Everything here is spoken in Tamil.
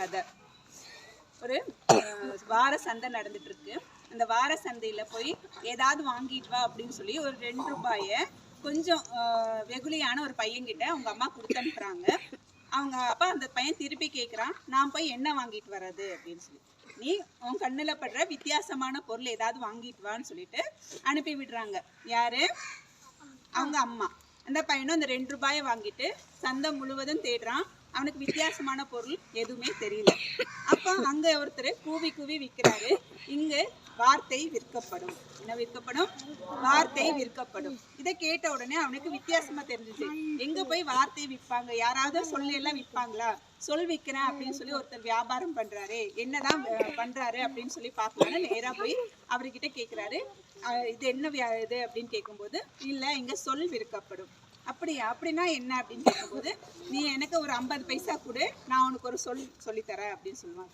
கதை. ஒரு வார சந்தை நடந்துட்டு இருக்கு அந்த வார சந்தையில போய் ஏதாவது வாங்கிட்டு வா அப்படின்னு சொல்லி ஒரு ரெண்டு ரூபாய கொஞ்சம் வெகுளியான ஒரு பையன்கிட்ட அவங்க அம்மா கொடுத்து அனுப்புறாங்க. அவங்க அப்பா அந்த பையன் திருப்பி கேட்குறான் நான் போய் என்ன வாங்கிட்டு வர்றது? அப்படின்னு சொல்லி. நீ உன் கண்ணில் படுற வித்தியாசமான பொருள் ஏதாவது வாங்கிட்டு வான்னு சொல்லிட்டு அனுப்பி விடுறாங்க. யாரு? அவங்க அம்மா. அந்த பையனும் அந்த ரெண்டு ரூபாயை வாங்கிட்டு சந்தை முழுவதும் தேடுறான். அவனுக்கு வித்தியாசமான பொருள் எதுவுமே தெரியல. அப்போ அங்க ஒருத்தர் கூவி கூவி விற்கிறாரு இங்க வார்த்தை விற்கப்படும். என்ன விற்கப்படும்? வார்த்தை விற்கப்படும். இதை கேட்ட உடனே அவனுக்கு வித்தியாசமா தெரிஞ்சுச்சு. எங்க போய் வார்த்தை விற்பாங்க? யாராவது சொல்லி எல்லாம் விற்பாங்களா? சொல் விற்கிறேன் அப்படின்னு சொல்லி ஒருத்தர் வியாபாரம் பண்றாரு. என்னதான் பண்றாரு அப்படின்னு சொல்லி பார்க்கலான்னு நேரா போய் அவர்கிட்ட கேக்குறாரு. இது என்ன வியா- இது அப்படின்னு கேட்கும்போது இல்ல இங்க சொல் விற்கப்படும். அப்படியா? அப்படின்னா என்ன? அப்படின்னு கேட்கும்போது நீ எனக்கு ஒரு ஐம்பது பைசா கொடு. நான் உனக்கு ஒரு சொல் சொல்லித்தரேன் அப்படின்னு சொல்லுவாங்க.